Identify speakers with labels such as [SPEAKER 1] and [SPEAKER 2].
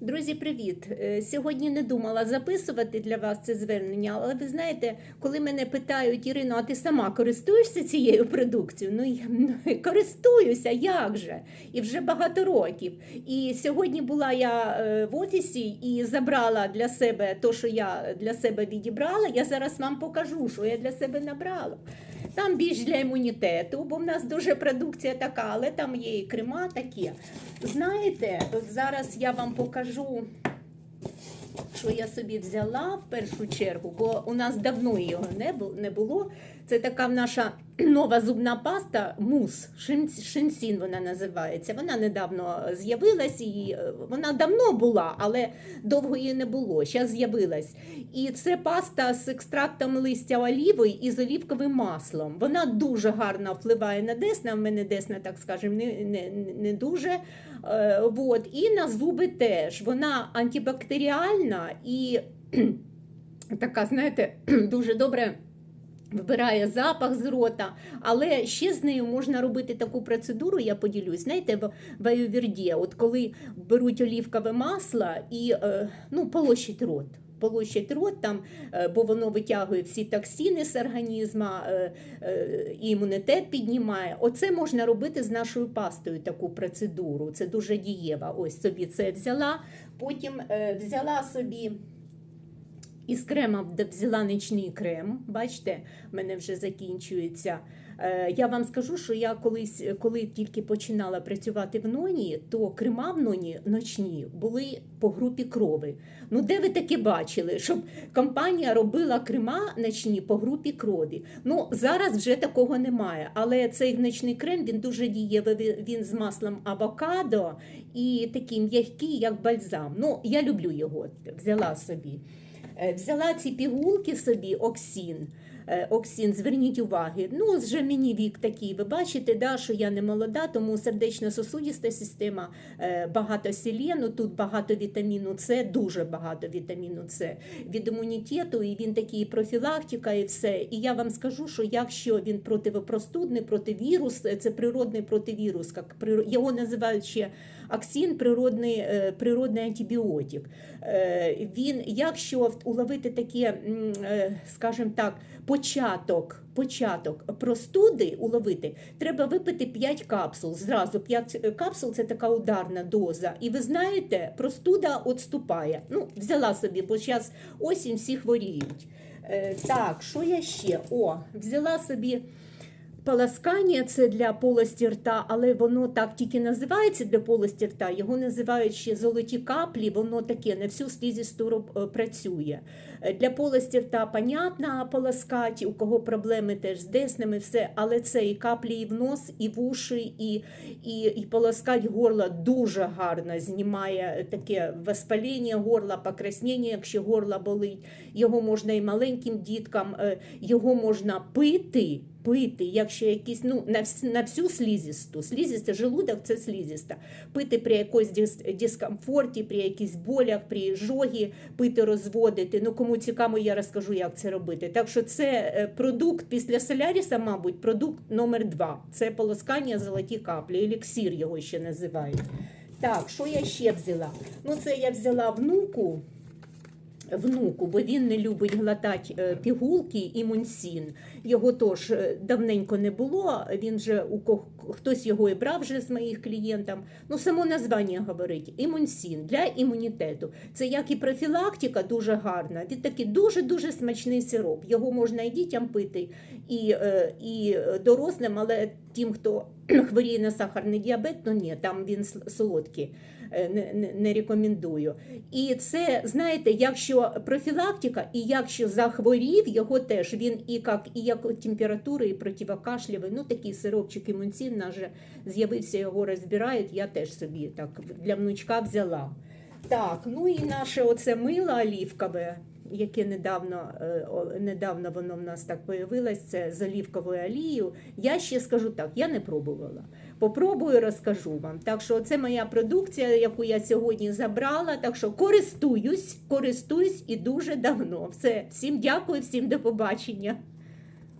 [SPEAKER 1] Друзі, привіт! Е, Сьогодні не думала записувати для вас це звернення, але ви знаєте, коли мене питають, Ірино, а ти сама користуєшся цією продукцією? Ну, я ну, користуюся, як же? І вже багато років. І сьогодні була я е, в офісі і забрала для себе те, що я для себе відібрала. Я зараз вам покажу, що я для себе набрала. Там більш для імунітету, бо в нас дуже продукція така, але там є і крема такі. Знаєте, от зараз я вам покажу, що я собі взяла в першу чергу, бо у нас давно його не було. Це така наша нова зубна паста мус, Шин- шинсін вона називається. Вона недавно з'явилась, і е, вона давно була, але довго її не було. Зараз з'явилась. І це паста з екстрактом листя оліви і з олівковим маслом. Вона дуже гарно впливає на десна. В мене десна, так скажемо, не, не, не дуже. Е, вот. І на зуби теж. Вона антибактеріальна і така, знаєте, дуже добре. Вбирає запах з рота, але ще з нею можна робити таку процедуру, я поділюсь. Знаєте, в, в аюрведі, от коли беруть олівкове масло і е, ну, полощить рот. Полощать рот там, е, бо воно витягує всі токсини з організму, е, е, і імунітет піднімає. Оце можна робити з нашою пастою, таку процедуру. Це дуже дієва. Ось собі це взяла. Потім взяла собі. Із крема взяла нічний крем. Бачите, в мене вже закінчується. Е, Я вам скажу, що я колись, коли тільки починала працювати в ноні, то крема в ноні ночні були по групі крови. Ну, де ви таке бачили, щоб компанія робила крема ночні по групі крові? Ну, зараз вже такого немає. Але цей ночний крем він дуже дієвий. Він- з маслом авокадо і такий м'який, як бальзам. Ну, я люблю його, взяла собі. Е, Взяла ці пігулки собі, оксін. Е, Оксін, зверніть уваги. Ну, вже мені вік такий. Ви бачите, да, що я не молода, тому сердечно-сосудиста система, е, багато селену, тут багато вітаміну С, дуже багато вітаміну С від імунітету, і він такий профілактика, і все. І я вам скажу, що якщо він противопростудний, противірус, е, це природний противірус, як його називають ще аксін, природний, природний антибіотик. Він, якщо уловити таке, скажімо так, початок, початок простуди уловити, треба випити 5 капсул. Зразу 5 капсул це така ударна доза. І ви знаєте, простуда відступає. Ну, взяла собі, бо зараз осінь всі хворіють. Е, Так, що я ще? О, взяла собі. Полоскання це для полості рта, але воно так тільки називається для полості рта. Його називають ще золоті каплі, воно таке на всю слізісту е, працює. Е, Для полості рта понятно полоскати, у кого проблеми теж з деснами, все, але це і каплі і в нос, і в уші, і, і, і полоскати горло дуже гарно знімає таке воспаління горла, покраснення, якщо горло болить. Його можна і маленьким діткам, е, його можна пити пити, якщо якісь, ну, на, на всю слізісту. Слізіста, желудок це слізіста. Пити при якомусь дис- дискомфорті, при якихось болях, при жогі, пити, розводити. Ну, кому цікаво, я розкажу, як це робити. Так що це е, продукт після соляріса, мабуть, продукт номер два. Це полоскання золоті каплі, еліксір його ще називають. Так, що я ще взяла? Ну, це я взяла внуку внуку, бо він не любить глотати е, пігулки і мунсін. Його теж е, давненько не було. Він же у кого хтось його і брав вже з моїх клієнтів. Ну, само названня говорить імунсін для імунітету. Це як і профілактика дуже гарна. Він такий дуже дуже смачний сироп. Його можна і дітям пити, і, е, і дорослим, але тим, хто хворіє на сахарний діабет, то ні, там він солодкий. Е, Не, не, рекомендую. І це, знаєте, якщо профілактика, і якщо захворів, його теж він і як і як температури, і противокашлявий, ну такий сиропчик імунцін, наш з'явився, його розбирають, я теж собі так для внучка взяла. Так, ну і наше оце мило олівкове, яке недавно, е, недавно воно в нас так появилось, це з олівковою олією. Я ще скажу так, я не пробувала. Попробую, розкажу вам. Так що це моя продукція, яку я сьогодні забрала. Так що користуюсь, користуюсь і дуже давно. Все, всім дякую, всім до побачення.